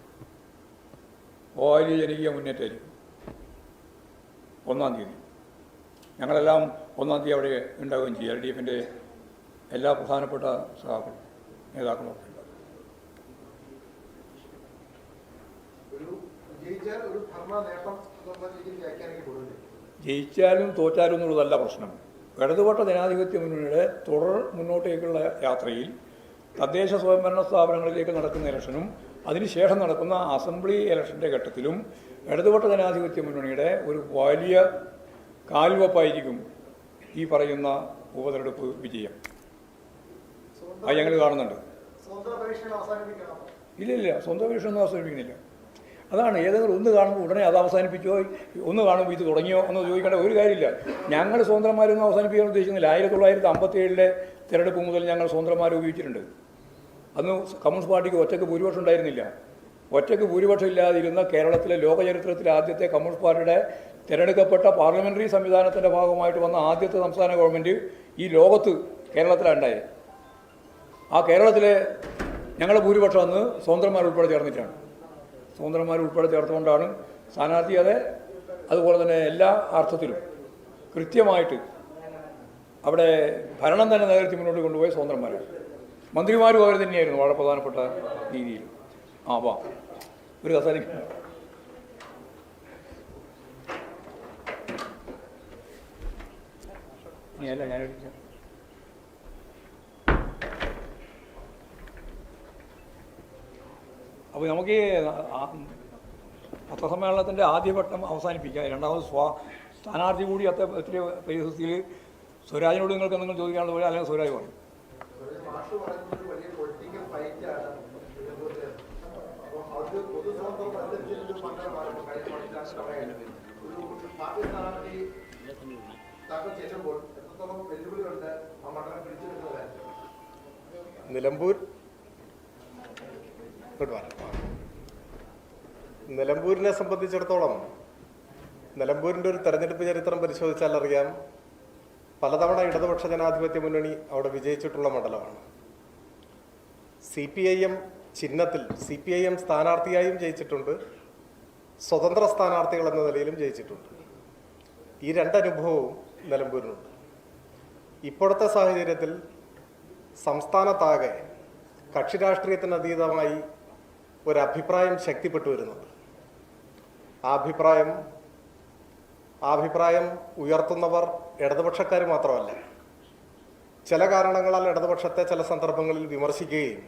ആയി ജനകീയ മുന്നേറ്റമായിരിക്കും. ഒന്നാം തീയതി. ഞങ്ങളെല്ലാം ഒന്നാം തീയതി അവിടെ ഉണ്ടാവുകയും ചെയ്യും. എൽ ഡി എഫിന്റെ എല്ലാ പ്രധാനപ്പെട്ട സഹാക്കളും നേതാക്കളും ജയിച്ചാലും തോറ്റാലും എന്നുള്ളതല്ല പ്രശ്നം. ഇടതുപക്ഷ ജനാധിപത്യ മുന്നണിയുടെ തുടർ മുന്നോട്ടേക്കുള്ള യാത്രയിൽ തദ്ദേശ സ്വയംഭരണ സ്ഥാപനങ്ങളിലേക്ക് നടക്കുന്ന ഇലക്ഷനും അതിനുശേഷം നടക്കുന്ന അസംബ്ലി ഇലക്ഷന്റെ ഘട്ടത്തിലും ഇടതുപക്ഷ ജനാധിപത്യ മുന്നണിയുടെ ഒരു വലിയ കാൽവപ്പായിരിക്കും ഈ പറയുന്ന ഉപതെരഞ്ഞെടുപ്പ് വിജയം. അത് ഞങ്ങൾ കാണുന്നുണ്ട്. പരീക്ഷ ഇല്ല ഇല്ല സ്വന്തം വിഷയമൊന്നും അവസാനിപ്പിക്കുന്നില്ല. അതാണ് ഏതെങ്കിലും ഒന്ന് കാണുമ്പോൾ ഉടനെ അത് അവസാനിപ്പിച്ചോ ഒന്ന് കാണുമ്പോൾ ഇത് തുടങ്ങിയോ എന്ന് ചോദിക്കേണ്ട ഒരു കാര്യമില്ല. ഞങ്ങൾ സ്വന്തന്മാരൊന്നും അവസാനിപ്പിക്കാൻ ഉദ്ദേശിക്കുന്നില്ല. ആയിരത്തി തൊള്ളായിരത്തി അമ്പത്തി ഏഴിലെ തിരഞ്ഞെടുപ്പ് മുതൽ ഞങ്ങൾ സ്വന്തന്മാരെ ഉപയോഗിച്ചിട്ടുണ്ട്. അന്ന് കമ്മ്യൂണിസ്റ്റ് പാർട്ടിക്ക് ഒറ്റയ്ക്ക് ഭൂരിപക്ഷം ഉണ്ടായിരുന്നില്ല. ഒറ്റയ്ക്ക് ഭൂരിപക്ഷം ഇല്ലാതിരുന്ന കേരളത്തിലെ ലോകചരിത്രത്തിലെ ആദ്യത്തെ കമ്മ്യൂണിസ്റ്റ് പാർട്ടിയുടെ തിരഞ്ഞെടുക്കപ്പെട്ട പാർലമെന്ററി സംവിധാനത്തിന്റെ ഭാഗമായിട്ട് വന്ന ആദ്യത്തെ സംസ്ഥാന ഗവൺമെന്റ് ഈ ലോകത്ത് കേരളത്തിലുണ്ടായത്. ആ കേരളത്തിലെ ഞങ്ങളുടെ ഭൂരിപക്ഷം അന്ന് സ്വതന്ത്രന്മാർ ഉൾപ്പെടെ ചേർന്നിട്ടാണ്. സ്വതന്ത്രന്മാർ ഉൾപ്പെടെ ചേർത്തുകൊണ്ടാണ് സ്ഥാനാർത്ഥി അതെ അതുപോലെ തന്നെ എല്ലാ അർത്ഥത്തിലും കൃത്യമായിട്ട് അവിടെ ഭരണം തന്നെ നേതൃത്വം മുന്നോട്ട് കൊണ്ടുപോയ സ്വതന്ത്രന്മാരാണ്. മന്ത്രിമാരും അവർ തന്നെയായിരുന്നു വളരെ പ്രധാനപ്പെട്ട രീതിയിൽ. ആ വാ. ഒരു കസാല അല്ല? ഞാൻ അപ്പോൾ നമുക്ക് പത്രസമ്മേളനത്തിന്റെ ആദ്യവട്ടം അവസാനിപ്പിക്കാം. രണ്ടാമത് സ്വാ സ്ഥാനാർത്ഥി കൂടി അത്ര ഒത്തിരി പരിസ്ഥിതിയിൽ സ്വരാജിനോട് നിങ്ങൾക്ക് എന്തെങ്കിലും ചോദിക്കാനുള്ള പോലെ അല്ലെങ്കിൽ സ്വരാജ് പറയും ഒരു വലിയ ഒരു ആ നിലമ്പൂർ? നിലമ്പൂരിനെ സംബന്ധിച്ചിടത്തോളം നിലമ്പൂരിന്റെ ഒരു തെരഞ്ഞെടുപ്പ് ചരിത്രം പരിശോധിച്ചാൽ അറിയാം. പലതവണ ഇടതുപക്ഷ ജനാധിപത്യ മുന്നണി അവിടെ വിജയിച്ചിട്ടുള്ള മണ്ഡലമാണ്. സി പി ഐ എം ചിഹ്നത്തിൽ സി പി ഐ എം സ്ഥാനാർത്ഥിയായും ജയിച്ചിട്ടുണ്ട്. സ്വതന്ത്ര സ്ഥാനാർത്ഥികൾ എന്ന നിലയിലും ജയിച്ചിട്ടുണ്ട്. ഈ രണ്ടനുഭവവും നിലമ്പൂരിനുണ്ട്. ഇപ്പോഴത്തെ സാഹചര്യത്തിൽ സംസ്ഥാനത്താകെ കക്ഷി രാഷ്ട്രീയത്തിന് അതീതമായി ഒരു അഭിപ്രായം ശക്തിപ്പെട്ടു വരുന്നുണ്ട്. ആ അഭിപ്രായം ആ അഭിപ്രായം ഉയർത്തുന്നവർ ഇടതുപക്ഷക്കാർ മാത്രമല്ല ചില കാരണങ്ങളാൽ ഇടതുപക്ഷത്തെ ചില സന്ദർഭങ്ങളിൽ വിമർശിക്കുകയും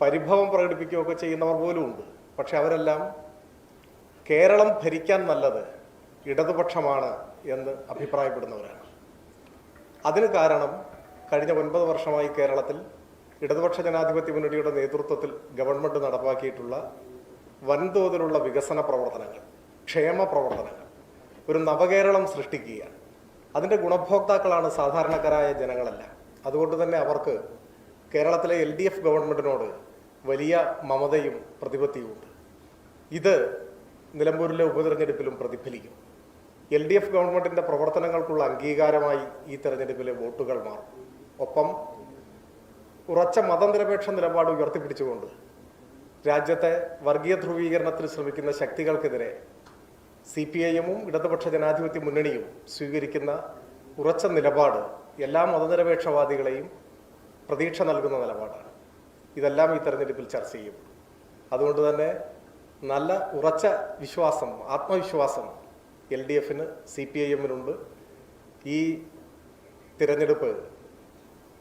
പരിഭവം പ്രകടിപ്പിക്കുകയൊക്കെ ചെയ്യുന്നവർ പോലും ഉണ്ട്. പക്ഷെ അവരെല്ലാം കേരളം ഭരിക്കാൻ നല്ലത് ഇടതുപക്ഷമാണ് എന്ന് അഭിപ്രായപ്പെടുന്നവരാണ്. അതിന് കാരണം കഴിഞ്ഞ ഒൻപത് വർഷമായി കേരളത്തിൽ ഇടതുപക്ഷ ജനാധിപത്യ മുന്നണിയുടെ നേതൃത്വത്തിൽ ഗവൺമെന്റ് നടപ്പാക്കിയിട്ടുള്ള വൻതോതിലുള്ള വികസന പ്രവർത്തനങ്ങൾ ക്ഷേമ പ്രവർത്തനങ്ങൾ ഒരു നവകേരളം സൃഷ്ടിക്കുക അതിന്റെ ഗുണഭോക്താക്കളാണ് സാധാരണക്കാരായ ജനങ്ങളല്ല. അതുകൊണ്ട് തന്നെ അവർക്ക് കേരളത്തിലെ എൽ ഡി എഫ് ഗവൺമെന്റിനോട് വലിയ മമതയും പ്രതിപത്തിയുമുണ്ട് ഇത് നിലമ്പൂരിലെ ഉപതെരഞ്ഞെടുപ്പിലും പ്രതിഫലിക്കും. എൽ ഡി എഫ് ഗവൺമെന്റിന്റെ പ്രവർത്തനങ്ങൾക്കുള്ള അംഗീകാരമായി ഈ തെരഞ്ഞെടുപ്പിലെ വോട്ടുകൾ മാറും. ഒപ്പം ഉറച്ച മതനിരപേക്ഷ നിലപാട് ഉയർത്തിപ്പിടിച്ചുകൊണ്ട് രാജ്യത്തെ വർഗീയ ധ്രുവീകരണത്തിന് ശ്രമിക്കുന്ന ശക്തികൾക്കെതിരെ സി പി ഐഎമ്മും ഇടതുപക്ഷ ജനാധിപത്യ മുന്നണിയും സ്വീകരിക്കുന്ന ഉറച്ച നിലപാട് എല്ലാ മതനിരപേക്ഷവാദികളെയും പ്രതീക്ഷ നൽകുന്ന നിലപാടാണ്. ഇതെല്ലാം ഈ തെരഞ്ഞെടുപ്പിൽ ചർച്ച ചെയ്യും. അതുകൊണ്ട് തന്നെ നല്ല ഉറച്ച വിശ്വാസം ആത്മവിശ്വാസം എൽ ഡി എഫിന് സി പി ഐ എമ്മിനുണ്ട്. ഈ തിരഞ്ഞെടുപ്പ്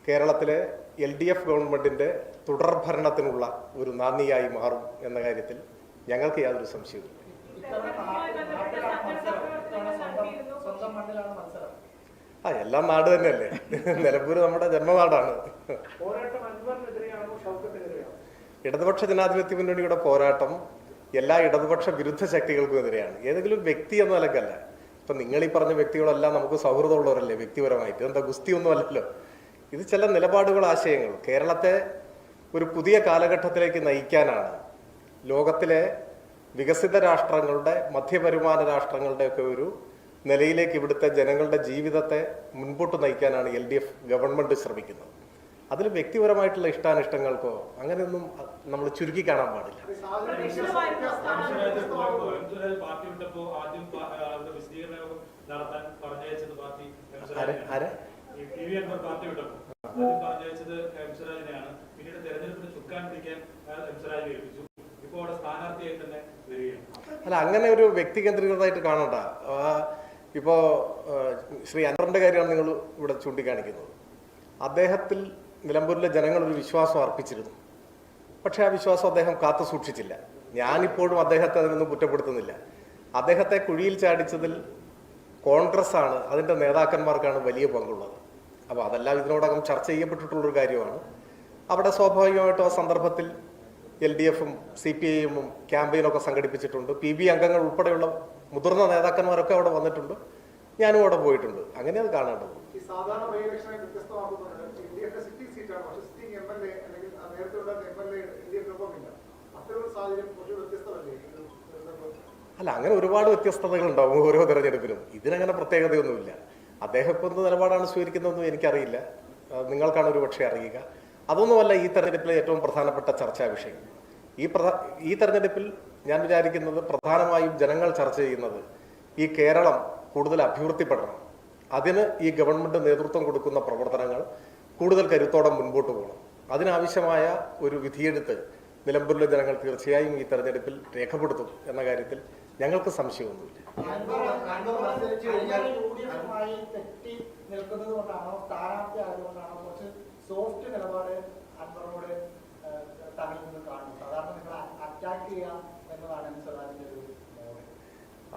കേരളത്തിലെ എൽ ഡി എഫ് ഗവൺമെന്റിന്റെ തുടർഭരണത്തിനുള്ള ഒരു നാന്ദിയായി മാറും എന്ന കാര്യത്തിൽ ഞങ്ങൾക്ക് യാതൊരു സംശയവുമില്ല ഇത്തവണ നാട്ടിൽ- നാട്ടിലാണ് മത്സരം ഇത്തവണ സ്വന്തം സ്വന്തം മണ്ണിലാണ് മത്സരം ആ എല്ലാം നാട് തന്നെയല്ലേ? നിലമ്പൂർ നമ്മുടെ ജന്മനാടാണ്. ഇടതുപക്ഷ ജനാധിപത്യ മുന്നണിയുടെ പോരാട്ടം എല്ലാ ഇടതുപക്ഷ വിരുദ്ധ ശക്തികൾക്കും എതിരെയാണ് ഏതെങ്കിലും വ്യക്തി എന്ന നിലക്കല്ല. ഇപ്പൊ നിങ്ങൾ ഈ പറഞ്ഞ വ്യക്തികളെല്ലാം നമുക്ക് സൗഹൃദമുള്ളവരല്ലേ വ്യക്തിപരമായിട്ട്? എന്താ ഗുസ്തി ഒന്നും അല്ലല്ലോ. ഇത് ചില നിലപാടുകൾ ആശയങ്ങൾ. കേരളത്തെ ഒരു പുതിയ കാലഘട്ടത്തിലേക്ക് നയിക്കാനാണ് ലോകത്തിലെ വികസിത രാഷ്ട്രങ്ങളുടെ മധ്യപരിമാന രാഷ്ട്രങ്ങളുടെ ഒക്കെ ഒരു നിലയിലേക്ക് ഇവിടുത്തെ ജനങ്ങളുടെ ജീവിതത്തെ മുൻപോട്ട് നയിക്കാനാണ് എൽ ഡി എഫ് ഗവൺമെന്റ് ശ്രമിക്കുന്നത്. അതിൽ വ്യക്തിപരമായിട്ടുള്ള ഇഷ്ടാനിഷ്ടങ്ങൾക്കോ അങ്ങനെയൊന്നും നമ്മൾ ചുരുക്കി കാണാൻ പാടില്ല. പിന്നീട് തെരഞ്ഞെടുപ്പിന് ചുക്കാൻ പിടിക്കാൻ ഏൽപ്പിച്ചു അവിടെ സ്ഥാനാർത്ഥിയായി തന്നെ വരികയാണ് അല്ല അങ്ങനെ ഒരു വ്യക്തി കേന്ദ്രീകൃതമായിട്ട് കാണണ്ട. ആ, ഇപ്പോ ശ്രീ അൻവറിന്റെ കാര്യമാണ് നിങ്ങൾ ഇവിടെ ചൂണ്ടിക്കാണിക്കുന്നത്. അദ്ദേഹത്തിൽ നിലമ്പൂരിലെ ജനങ്ങൾ ഒരു വിശ്വാസം അർപ്പിച്ചിരുന്നു. പക്ഷെ ആ വിശ്വാസം അദ്ദേഹം കാത്തു സൂക്ഷിച്ചില്ല. ഞാനിപ്പോഴും അദ്ദേഹത്തെ അതിനൊന്നും കുറ്റപ്പെടുത്തുന്നില്ല. അദ്ദേഹത്തെ കുഴിയിൽ ചാടിച്ചതിൽ കോൺഗ്രസ് ആണ് അതിന്റെ നേതാക്കന്മാർക്കാണ് വലിയ പങ്കുള്ളത്. അപ്പോൾ അതെല്ലാം ഇതിനോടകം ചർച്ച ചെയ്യപ്പെട്ടിട്ടുള്ളൊരു കാര്യമാണ്. അവിടെ സ്വാഭാവികമായിട്ടും ആ സന്ദർഭത്തിൽ എൽ ഡി എഫും സി പി ഐ എമ്മും ക്യാമ്പയിനൊക്കെ സംഘടിപ്പിച്ചിട്ടുണ്ട്. പി ബി അംഗങ്ങൾ ഉൾപ്പെടെയുള്ള മുതിർന്ന നേതാക്കന്മാരൊക്കെ അവിടെ വന്നിട്ടുണ്ട്. ഞാനും അവിടെ പോയിട്ടുണ്ട്. അങ്ങനെ അത് കാണേണ്ടത്? അല്ല അങ്ങനെ ഒരുപാട് വ്യത്യസ്തതകൾ ഉണ്ടാവും ഓരോ തെരഞ്ഞെടുപ്പിലും. ഇതിനങ്ങനെ പ്രത്യേകതയൊന്നുമില്ല. അദ്ദേഹം ഇപ്പോൾ എന്ത് നിലപാടാണ് സ്വീകരിക്കുന്നതെന്നും എനിക്കറിയില്ല. നിങ്ങൾക്കാണ് ഒരു പക്ഷേ അറിയുക. അതൊന്നുമല്ല ഈ തെരഞ്ഞെടുപ്പിലെ ഏറ്റവും പ്രധാനപ്പെട്ട ചർച്ചാ വിഷയം. ഈ പ്രധാ ഈ തെരഞ്ഞെടുപ്പിൽ ഞാൻ വിചാരിക്കുന്നത് പ്രധാനമായും ജനങ്ങൾ ചർച്ച ചെയ്യുന്നത് ഈ കേരളം കൂടുതൽ അഭിവൃദ്ധിപ്പെടണം. അതിന് ഈ ഗവൺമെന്റ് നേതൃത്വം കൊടുക്കുന്ന പ്രവർത്തനങ്ങൾ കൂടുതൽ കരുത്തോടെ മുൻപോട്ട് പോകണം. അതിനാവശ്യമായ ഒരു വിധിയെടുത്ത് നിലമ്പൂരിലെ ജനങ്ങൾ തീർച്ചയായും ഈ തെരഞ്ഞെടുപ്പിൽ രേഖപ്പെടുത്തും എന്ന കാര്യത്തിൽ ഞങ്ങൾക്ക് സംശയമൊന്നുമില്ല. സോഫ്റ്റ് നിലപാട് അൻവറോട് തമ്മിൽ നിന്ന് കാണുന്നു. സാധാരണ നിങ്ങൾ അറ്റാക്ക് ചെയ്യാം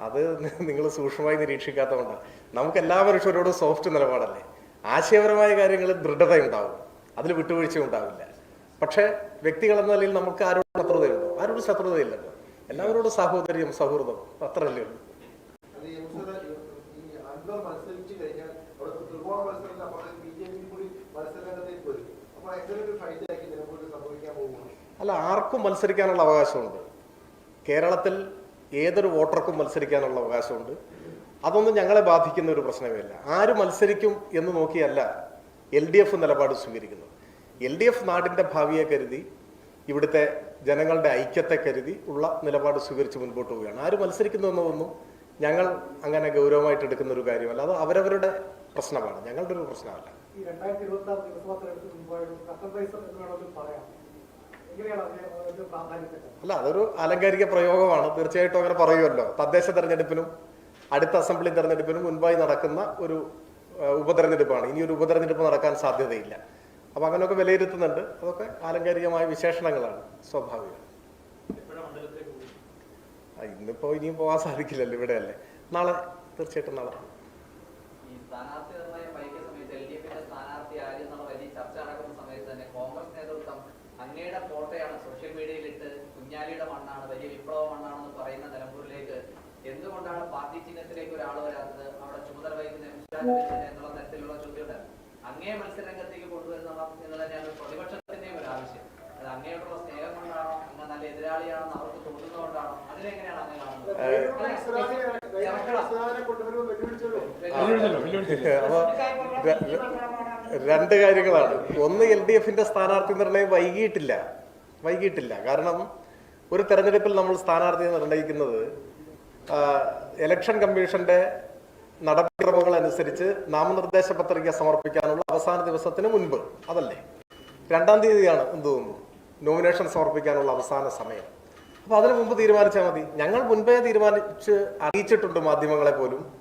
അത് നിങ്ങൾ സൂക്ഷ്മമായി നിരീക്ഷിക്കാത്തതുകൊണ്ടാണ് നമുക്ക് എല്ലാ മനുഷ്യരോടും സോഫ്റ്റ് നിലപാടല്ലേ? ആശയപരമായ കാര്യങ്ങളിൽ ദൃഢതയുണ്ടാവും അതിൽ വിട്ടുവീഴ്ച ഉണ്ടാവില്ല. പക്ഷേ വ്യക്തികൾ എന്ന നിലയിൽ നമുക്ക് ആരോടും ശത്രുതയുണ്ടോ ആരോടും ശത്രുതയില്ലല്ലോ. എല്ലാവരോടും സഹോദര്യം സൗഹൃദം അത്രയല്ലേ ഉള്ളൂ. അല്ല ആർക്കും മത്സരിക്കാനുള്ള അവകാശമുണ്ട്. കേരളത്തിൽ ഏതൊരു വോട്ടർക്കും മത്സരിക്കാനുള്ള അവകാശമുണ്ട്. അതൊന്നും ഞങ്ങളെ ബാധിക്കുന്ന ഒരു പ്രശ്നമേ അല്ല. ആര് മത്സരിക്കും എന്ന് നോക്കിയല്ല എൽ ഡി എഫ് നിലപാട് സ്വീകരിക്കുന്നത്. എൽ ഡി എഫ് നാടിന്റെ ഭാവിയെ കരുതി ഇവിടുത്തെ ജനങ്ങളുടെ ഐക്യത്തെ കരുതി ഉള്ള നിലപാട് സ്വീകരിച്ച് മുൻപോട്ട് പോവുകയാണ്. ആര് മത്സരിക്കുന്നു എന്നതൊന്നും ഞങ്ങൾ അങ്ങനെ ഗൗരവമായിട്ട് എടുക്കുന്ന ഒരു കാര്യമല്ല. അത് അവരവരുടെ പ്രശ്നമാണ്. ഞങ്ങളുടെ ഒരു പ്രശ്നമല്ല. ഈ രണ്ടായിരത്തി ഇരുപത്തി ആറ് നിയമസഭാ തെരഞ്ഞെടുപ്പ് മുമ്പായിരുന്നു കട്ടൻ റൈസർ എന്ന് വേണമെങ്കിൽ പറയാം. അല്ല അതൊരു ആലങ്കാരിക പ്രയോഗമാണ്. തീർച്ചയായിട്ടും അങ്ങനെ പറയുമല്ലോ. തദ്ദേശ തെരഞ്ഞെടുപ്പിനും അടുത്ത അസംബ്ലി തെരഞ്ഞെടുപ്പിനും മുൻപായി നടക്കുന്ന ഒരു ഉപതെരഞ്ഞെടുപ്പാണ്. ഇനി ഒരു ഉപതെരഞ്ഞെടുപ്പ് നടക്കാൻ സാധ്യതയില്ല. അപ്പൊ അങ്ങനെയൊക്കെ വിലയിരുത്തുന്നുണ്ട്. അതൊക്കെ ആലങ്കാരികമായ വിശേഷണങ്ങളാണ് സ്വാഭാവികം. എപ്പോഴാണ് മണ്ഡലത്തിലേക്ക് ആ, ഇന്നിപ്പോ ഇനിയും പോകാൻ സാധിക്കില്ലല്ലോ ഇവിടെ അല്ലേ നാളെ തീർച്ചയായിട്ടും നാളെ. ഈ സ്ഥാനാർത്ഥി നിർണയം വൈകിയ സമയത്ത് എൽ ഡി എഫിന്റെ സ്ഥാനാർത്ഥി ആര് എന്നുള്ള വലിയ ചർച്ച നടക്കുന്ന സമയത്ത് തന്നെ കോൺഗ്രസ് നേതൃത്വം അങ്ങയുടെ ഫോട്ടോയാണ് സോഷ്യൽ മീഡിയയിൽ ഇട്ട് കുഞ്ഞാലിയുടെ മണ്ണാണ് വലിയ വിപ്ലവ മണ്ണാണെന്ന് പറയുന്ന നിലമ്പൂരിലേക്ക് എന്തുകൊണ്ടാണ് പാർട്ടി ചിഹ്നത്തിലേക്ക് ഒരാൾ വരാത്തത് അവിടെ ചുമതല വഹിക്കുന്ന. എന്നുള്ള തരത്തിലുള്ള ചോദ്യമുണ്ടായിരുന്നു അങ്ങേ മത്സരരംഗത്തേക്ക് കൊണ്ടുവരുന്ന എന്ന് തന്നെയാണ് പ്രതിപക്ഷത്തിന്റെയും ഒരു ആവശ്യം അത് അങ്ങയോടുള്ള സ്നേഹം കൊണ്ടാണോ അങ്ങ് നല്ല എതിരാളിയാണെന്ന് അവർക്ക് തോന്നുന്നതുകൊണ്ടാണോ അതിനെങ്ങനെയാണ് അങ്ങ് കാണുന്നത് രണ്ട് കാര്യങ്ങളാണ്. ഒന്ന് എൽ ഡി എഫിന്റെ സ്ഥാനാർത്ഥി നിർണയം വൈകിയിട്ടില്ല. വൈകിയിട്ടില്ല. കാരണം ഒരു തെരഞ്ഞെടുപ്പിൽ നമ്മൾ സ്ഥാനാർത്ഥിയെ നിർണയിക്കുന്നത് ആ, ഇലക്ഷൻ കമ്മീഷന്റെ നടപടിക്രമങ്ങൾ അനുസരിച്ച് നാമനിർദ്ദേശ പത്രിക സമർപ്പിക്കാനുള്ള അവസാന ദിവസത്തിന് മുൻപ്. അതല്ലേ? രണ്ടാം തീയതിയാണ് എന്ത് തോന്നുന്നു? നോമിനേഷൻ സമർപ്പിക്കാനുള്ള അവസാന സമയം. അപ്പൊ അതിനു മുമ്പ് തീരുമാനിച്ചാൽ മതി. ഞങ്ങൾ മുൻപേ തീരുമാനിച്ച് അറിയിച്ചിട്ടുണ്ട് മാധ്യമങ്ങളെ പോലും.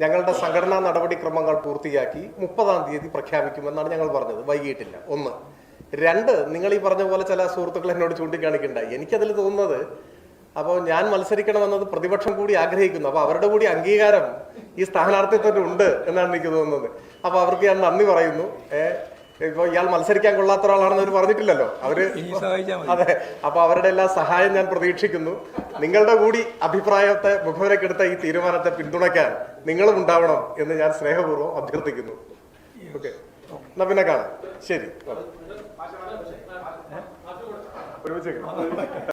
ഞങ്ങളുടെ സംഘടനാ നടപടിക്രമങ്ങൾ പൂർത്തിയാക്കി മുപ്പതാം തീയതി പ്രഖ്യാപിക്കുമെന്നാണ് ഞങ്ങൾ പറഞ്ഞത്. വൈകിട്ടില്ല. ഒന്ന്. രണ്ട് നിങ്ങൾ ഈ പറഞ്ഞ പോലെ ചില സുഹൃത്തുക്കൾ എന്നോട് ചൂണ്ടിക്കാണിക്കണ്ടായി. എനിക്കതിൽ തോന്നുന്നത് അപ്പോൾ ഞാൻ മത്സരിക്കണമെന്നത് പ്രതിപക്ഷം കൂടി ആഗ്രഹിക്കുന്നു. അപ്പോൾ അവരുടെ കൂടി അംഗീകാരം ഈ സ്ഥാനാർത്ഥിത്വത്തിന് ഉണ്ട് എന്നാണ് എനിക്ക് തോന്നുന്നത്. അപ്പോൾ അവർക്ക് ഞാൻ നന്ദി പറയുന്നു. ഇപ്പോൾ ഇയാൾ മത്സരിക്കാൻ കൊള്ളാത്ത ഒരാളാണെന്ന് അവർ പറഞ്ഞിട്ടില്ലല്ലോ. അവർ അതെ. അപ്പൊ അവരുടെ എല്ലാ സഹായം ഞാൻ പ്രതീക്ഷിക്കുന്നു. നിങ്ങളുടെ കൂടി അഭിപ്രായത്തെ മുഖവിലക്കെടുത്ത ഈ തീരുമാനത്തെ പിന്തുണയ്ക്കാൻ നിങ്ങളും ഉണ്ടാവണം എന്ന് ഞാൻ സ്നേഹപൂർവം അഭ്യർത്ഥിക്കുന്നു. ഓക്കെ എന്നാ പിന്നെ കാണാം. ശരി. ഒരുമിച്ച്